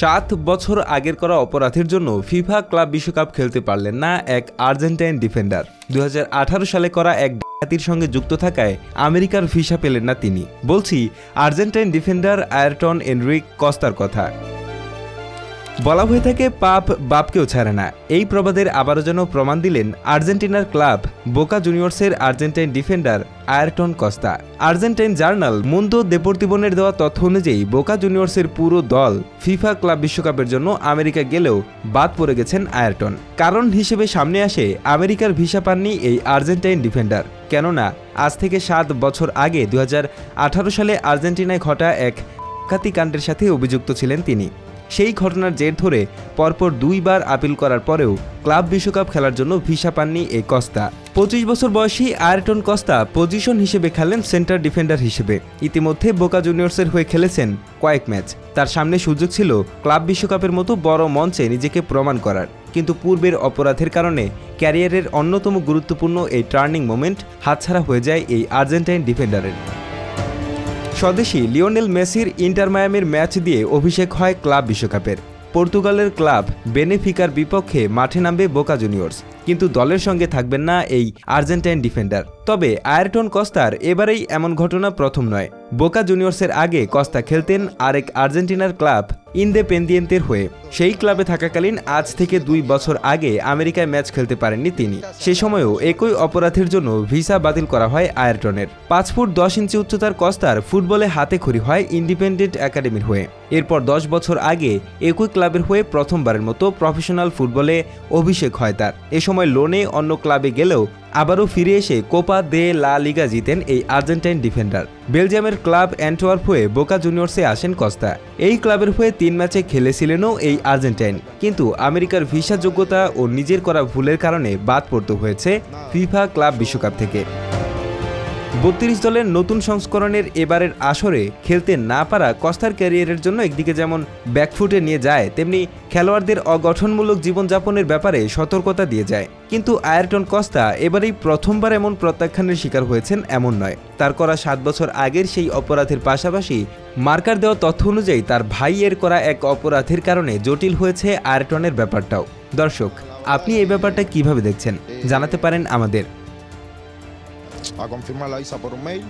সাত বছর আগের করা অপরাধের জন্য ফিফা ক্লাব বিশ্বকাপ খেলতে পারলেন না এক আর্জেন্টাইন ডিফেন্ডার। দু হাজার আঠারো সালে করা এক ডাকাতির সঙ্গে যুক্ত থাকায় আমেরিকার ভিসা পেলেন না তিনি। বলছি, আর্জেন্টাইন ডিফেন্ডার আয়ারটন এনরিক কস্তার কথা। বলা হয়ে থাকে, পাপ বাপকেও ছাড়ে না। এই প্রবাদের আবারও যেন প্রমাণ দিলেন আর্জেন্টিনার club, Boca জুনিয়র্সের Argentine defender Ayrton Costa. Argentine journal Mundo দেপোর্তিবনের দেওয়া তথ্য অনুযায়ী, বোকা জুনিয়র্সের পুরো দল ফিফা ক্লাব বিশ্বকাপের জন্য আমেরিকা গেলেও বাদ পড়ে গেছেন আয়ারটন। কারণ হিসেবে সামনে আসে, আমেরিকার ভিসা পাননি এই আর্জেন্টাইন ডিফেন্ডার। কেননা, আজ থেকে সাত বছর আগে দুহাজার আঠারো সালে আর্জেন্টিনায় ঘটা এক কান্ডের সাথে অভিযুক্ত ছিলেন তিনি। সেই ঘটনার জের ধরে পরপর দুইবার আপিল করার পরেও ক্লাব বিশ্বকাপ খেলার জন্য ভিসা পাননি এই কস্তা। পঁচিশ বছর বয়সী আয়রটন কস্তা পজিশন হিসেবে খেলেন সেন্টার ডিফেন্ডার হিসেবে। ইতিমধ্যে বোকা জুনিয়র্সের হয়ে খেলেছেন কয়েক ম্যাচ। তার সামনে সুযোগ ছিল ক্লাব বিশ্বকাপের মতো বড় মঞ্চে নিজেকে প্রমাণ করার। কিন্তু পূর্বের অপরাধের কারণে ক্যারিয়ারের অন্যতম গুরুত্বপূর্ণ এই টার্নিং মোমেন্ট হাতছাড়া হয়ে যায় এই আর্জেন্টাইন ডিফেন্ডারের। স্বদেশী লিওনেল মেসির ইন্টার মায়ামির ম্যাচ দিয়ে অভিষেক হয় ক্লাব বিশ্বকাপের। পর্তুগালের ক্লাব বেনেফিকার বিপক্ষে মাঠে নামবে বোকা জুনিয়র্স। কিন্তু দলের সঙ্গে থাকবেন না এই আর্জেন্টাইন ডিফেন্ডার। তবে আয়ারটন কস্তার এবারেই এমন ঘটনা প্রথম নয়। বোকা জুনিয়র্সের আগে কস্তা খেলতেন আরেক আর্জেন্টিনার ক্লাব, ইনদেপেন্দিয়েন্তের হয়ে। সেই ক্লাবে থাকাকালীন আজ থেকে দুই বছর আগে আমেরিকায় ম্যাচ খেলতে পারেননি তিনি। সে সময়ও একই অপরাধের জন্য ভিসা বাতিল করা হয় আয়ারটনের। পাঁচ ফুট দশ ইঞ্চি উচ্চতার কস্তার ফুটবলে হাতে খড়ি হয় ইন্ডিপেন্ডেন্ট একাডেমির হয়ে। এরপর দশ বছর আগে একই ক্লাবের হয়ে প্রথমবারের মতো প্রফেশনাল ফুটবলে অভিষেক হয় তার। এ সময় লোনে অন্য ক্লাবে গেলেও আবারও ফিরে এসে কোপা দে লা লিগা জিতেন এই আর্জেন্টাইন ডিফেন্ডার। বেলজিয়ামের ক্লাব অ্যান্টওয়ার্প হয়ে বোকা জুনিয়র্সে আসেন কস্তা। এই ক্লাবের হয়ে তিন ম্যাচে খেলেছিলেনও এই আর্জেন্টাইন। কিন্তু আমেরিকার ভিসা যোগ্যতা ও নিজের করা ভুলের কারণে বাদ পড়তে হয়েছে ফিফা ক্লাব বিশ্বকাপ থেকে। বত্রিশ দলের নতুন সংস্করণের এবারের আসরে খেলতে না পারা কস্তার ক্যারিয়ারের জন্য একদিকে যেমন ব্যাকফুটে নিয়ে যায়, তেমনি খেলোয়াড়দের অগঠনমূলক জীবনযাপনের ব্যাপারে সতর্কতা দিয়ে যায়। কিন্তু আয়ারটন কস্তা এবারেই প্রথমবার এমন প্রত্যাখ্যানের শিকার হয়েছেন এমন নয়। তার করা সাত বছর আগের সেই অপরাধের পাশাপাশি মার্কার দেওয়া তথ্য অনুযায়ী তার ভাইয়ের করা এক অপরাধের কারণে জটিল হয়েছে আয়ারটনের ব্যাপারটাও। দর্শক, আপনি এই ব্যাপারটা কীভাবে দেখছেন? জানাতে পারেন আমাদের। A confirmar la visa por un mail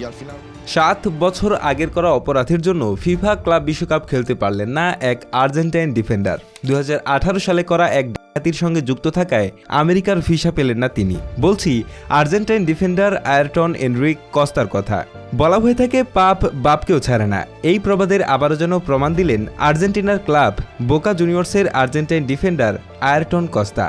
y al final সাত বছর আগের করা অপরাধের জন্য ফিফা ক্লাব বিশ্বকাপ খেলতে পারলেন না এক আর্জেন্টাইন ডিফেন্ডার। দু হাজার আঠারো সালে করা এক ডাকাতির সঙ্গে যুক্ত থাকায় আমেরিকার ভিসা পেলেন না তিনি। বলছি, আর্জেন্টাইন ডিফেন্ডার আয়ারটন এনরিক কস্তার কথা। বলা হয়ে থাকে, পাপ বাপকেও ছাড়ে না। এই প্রবাদের আবারও যেন প্রমাণ দিলেন আর্জেন্টিনার ক্লাব, বোকা জুনিয়র্সের আর্জেন্টাইন ডিফেন্ডার আয়ারটন কস্তা।